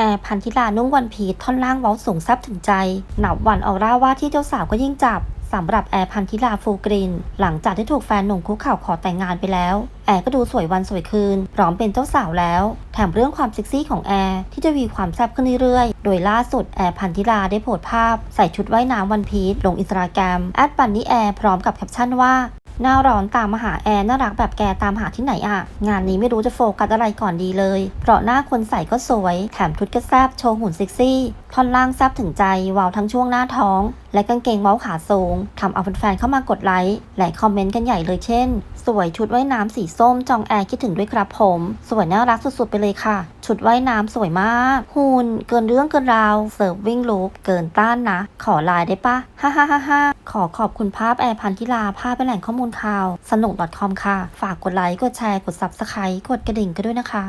แอร์พันธิลานุ่งวันพีชท่อนล่างเว้าสูงแซบถึงใจ หนับวันออร่าว่าที่เจ้าสาวก็ยิ่งจับสำหรับแอร์พันธิลาฟูกริน หลังจากที่ถูกแฟนหนุ่มคุกเข่าขอแต่งงานไปแล้ว แอร์ก็ดูสวยวันสวยคืน พร้อมเป็นเจ้าสาวแล้ว แถมเรื่องความเซ็กซี่ของแอร์ที่จะมีความแซ่บขึ้นเรื่อยๆ โดยล่าสุดแอร์พันธิลาได้โพสต์ภาพ ใส่ชุดว่ายน้ำวันพีชลงอินสตาแกรมแอดบันนี่แอร์พร้อมกับแคปชั่นว่า หน้าร้อนตามมาหาแอร์น่ารักแบบแกตามหาที่ไหนอะงานนี้ไม่รู้จะโฟกัสอะไรก่อนดีเลย เพราะหน้าคนใส่ก็สวย แถมชุดก็แซบโชว์หุ่นเซ็กซี่ ท่อนล่างแซบถึงใจวาวทั้งช่วงหน้าท้องและกางเกงเว้าขาสูงทำเอาแฟนๆเข้ามากดไลค์และคอมเมนต์กันใหญ่เลยเช่น สวยชุดว่ายน้ำสีส้มจองแอร์คิดถึงด้วยครับผม สวยน่ารักสุดๆไปเลยค่ะ ชุดว่ายน้ำสวยมากหุ่นเกินเรื่องเกินราวเสิร์ฟวิ่งลุกเกินต้านนะ ขอไลน์ได้ปะฮ่าฮ่าฮ่าฮ่าขอขอบคุณภาพแอร์พันธิลาภาพเป็นแหล่งข้อมูลข่าว สนุก .com ค่ะ ฝากกดไลค์กดแชร์กด subscribe กดกระดิ่งกันด้วยนะคะ